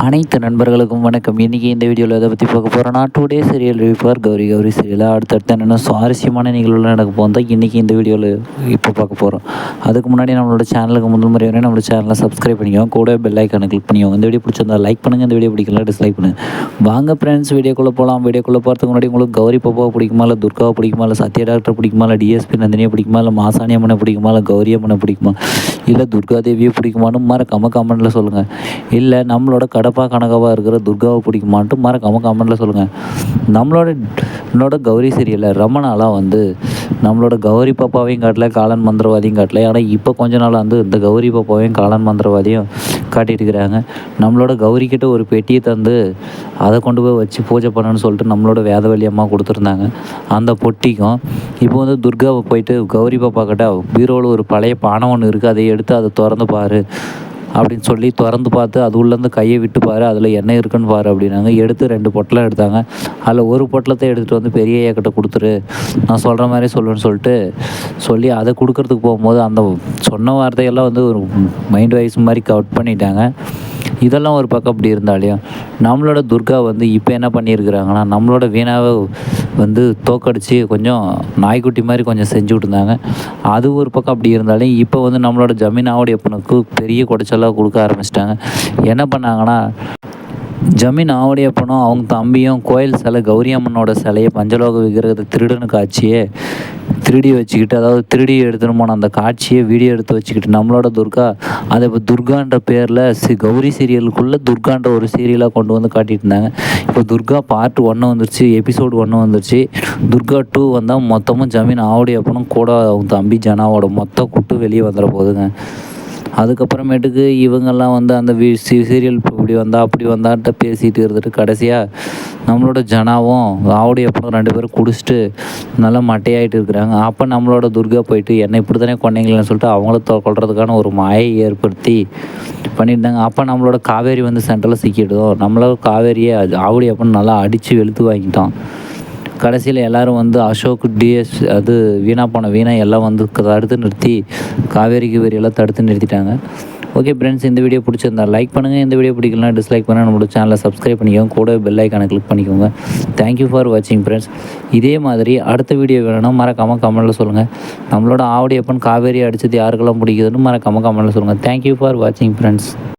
அனைத்து நண்பர்களுக்கும் வணக்கம். இன்றைக்கி இந்த வீடியோவில் எதை பற்றி பார்க்க போகிறோன்னா today serial review Gowri. Gowri சீரியலாக அடுத்தடுத்து என்னென்ன சுவாரஸ்யமான நிகழ்வுகள் நடக்க போகுது இன்றைக்கி இந்த வீடியோவில் இப்போ பார்க்க போகிறோம் அதுக்கு முன்னாடி நம்மளோட சேனலுக்கு முதல் முறை வரையும் நம்மளோட சேனலை சப்ஸ்கிரைப் பண்ணிக்கோங்க. கூட பெல் ஐக்கானை கிளிக் பண்ணிக்கோங்க. இந்த வீடியோ பிடிச்சிருந்தா லைக் பண்ணுங்கள் இந்த வீடியோ பிடிக்கல டிஸ்லைக் பண்ணுங்கள் வாங்க ஃப்ரெண்ட்ஸ் வீடியோக்குள்ளே போகலாம் வீடியோக்குள்ளே போகிறதுக்கு முன்னாடி உங்களுக்கு கௌரி பாப்பாவை பிடிக்குமா இல்லை துர்காவை பிடிக்குமா இல்லை சத்யா டாக்டர் பிடிக்குமா இல்லை டிஎஸ்பி நந்தினியை பிடிக்குமா இல்லை மாசாணி அம்மனை பிடிக்குமா இல்லை கௌரியம்மனை பிடிக்குமா? இல்லை துர்கா தேவியை பிடிக்குமான்னு மறக்காமல் கமெண்ட்டில் சொல்லுங்கள் இல்லை நம்மளோட கடப்பா கனகாவாக இருக்கிற துர்காவை பிடிக்குமான்ட்டு மறக்காமல் கமெண்ட்டில் சொல்லுங்கள் நம்மளோட என்னோட கௌரி சீரியலில் ரொம்ப நாளாக வந்து நம்மளோட கௌரி பாப்பாவையும் காட்டல காலன் மந்திரவாதியும் காட்டல. ஆனால் இப்போ கொஞ்ச நாள் வந்து இந்த கௌரி பாப்பாவையும் காலன் மந்திரவாதியும் காட்டிட்டு இருக்கிறாங்க நம்மளோட கௌரி ஒரு பெட்டியை தந்து அதை கொண்டு போய் வச்சு பூஜை பண்ணணும்னு சொல்லிட்டு நம்மளோட வேதவழி அம்மா கொடுத்துருந்தாங்க. அந்த பொட்டிக்கும் இப்போ வந்து துர்காவை போயிட்டு கௌரி பாப்பா கிட்ட பீரோவில் ஒரு பழைய பானை ஒன்று இருக்குது அதை எடுத்து அதை திறந்து பாரு. அப்படின்னு சொல்லி திறந்து பார்த்து அது உள்ளேருந்து கையை விட்டு பாரு அதில் என்ன இருக்குன்னு பாரு அப்படின்னாங்க. எடுத்து ரெண்டு பொட்டலம் எடுத்தாங்க. அதில் ஒரு பொட்டலத்தை எடுத்துகிட்டு வந்து பெரிய ஐயாக்கிட்ட கொடுத்துரு நான் சொல்கிற மாதிரி சொல்லுவேன்னு சொல்லிட்டு சொல்லி அதை கொடுக்கறதுக்கு போகும்போது அந்த சொன்ன வார்த்தையெல்லாம் வந்து ஒரு மைண்ட் வைஸ் மாதிரி கவுட் பண்ணிட்டாங்க. இதெல்லாம் ஒரு பக்கம் அப்படி இருந்தாலையும் நம்மளோட துர்கா வந்து இப்போ என்ன பண்ணியிருக்கிறாங்கன்னா நம்மளோட வீணாவை வந்து தோக்கடிச்சு கொஞ்சம் நாய்க்குட்டி மாதிரி கொஞ்சம் செஞ்சு விட்டுருந்தாங்க. அது ஒரு பக்கம் அப்படி இருந்தாலும் இப்போ வந்து நம்மளோட ஜமீனாவுடைய பொண்ணுக்கு பெரிய குடைச்சலாக கொடுக்க ஆரம்பிச்சிட்டாங்க. என்ன பண்ணாங்கன்னா ஜமீன் ஆவுடைய பணம் அவங்க தம்பியும் கோயில் சிலை கௌரி அம்மனோட சிலையை பஞ்சலோக விக்கிரகத்தை திருடனு காட்சியே திருடி வச்சுக்கிட்டு அதாவது திருடி எடுத்துன்னு போன அந்த காட்சியை வீடியோ எடுத்து வச்சுக்கிட்டு நம்மளோட துர்கா அதை இப்போ துர்கான்ற பேரில் சி கௌரி சீரியலுக்குள்ளே துர்கான்ற ஒரு சீரியலாக கொண்டு வந்து காட்டிட்டு இருந்தாங்க. இப்போ துர்கா பார்ட் ஒன்று வந்துருச்சு எபிசோடு ஒன்று வந்துருச்சு. துர்கா டூ வந்தால் மொத்தமும் ஜமீன் ஆவடி அப்பனும் கூட அவங்க தம்பி ஜனாவோட மொத்த கூட்டு வெளியே வந்துட போகுதுங்க அதுக்கப்புறமேட்டுக்கு இவங்கெல்லாம் வந்து அந்த வி சீரியல் இப்படி வந்தால் அப்படி வந்தான்ட்டு பேசிகிட்டு இருந்துட்டு கடைசியாக நம்மளோட ஜனாவும் ஆவுடைய அப்புறம் ரெண்டு பேரும் குடிச்சிட்டு நல்லா மட்டையாகிட்டு இருக்கிறாங்க. அப்போ நம்மளோட துர்கா போயிட்டு என்னை இப்படி தானே கொண்டீங்களேன்னு சொல்லிட்டு அவங்கள கொள்றதுக்கான ஒரு மாயை ஏற்படுத்தி பண்ணியிருந்தாங்க அப்போ நம்மளோட காவேரி வந்து சென்டரில் சிக்கிடுதோ நம்மளோட காவேரியை ஆவுடைய அப்போ நல்லா அடித்து வெளுத்து வாங்கிட்டோம் கடைசியில் எல்லோரும் வந்து அசோக் டிஎஸ் அது வீணாக போன வீணாக எல்லாம் வந்து தடுத்து நிறுத்தி காவேரி கிவேரி எல்லாம் தடுத்து நிறுத்திட்டாங்க. ஓகே ஃப்ரெண்ட்ஸ் இந்த வீடியோ பிடிச்சிருந்தா லைக் பண்ணுங்கள் இந்த வீடியோ பிடிக்கலாம் டிஸ்லைக் பண்ணால் நம்மளோட சேனலை சப்ஸ்கிரைப் பண்ணிக்கோங்க. கூட பெல் ஐக்கானை கிளிக் பண்ணிக்கோங்க. தேங்க்யூ ஃபார் வாட்சிங் ஃப்ரெண்ட்ஸ் இதே மாதிரி அடுத்த வீடியோ வேணும்னா மறக்காமல் கமெண்ட்டில் சொல்லுங்கள் நம்மளோட ஆவடி அப்பன் காவேரி அடித்தது யாருக்கெல்லாம் பிடிக்குதுன்னு மறக்காமல் கமெண்ட்டில் சொல்லுங்கள் தேங்க்யூ ஃபார் வாட்சிங் ஃப்ரெண்ட்ஸ்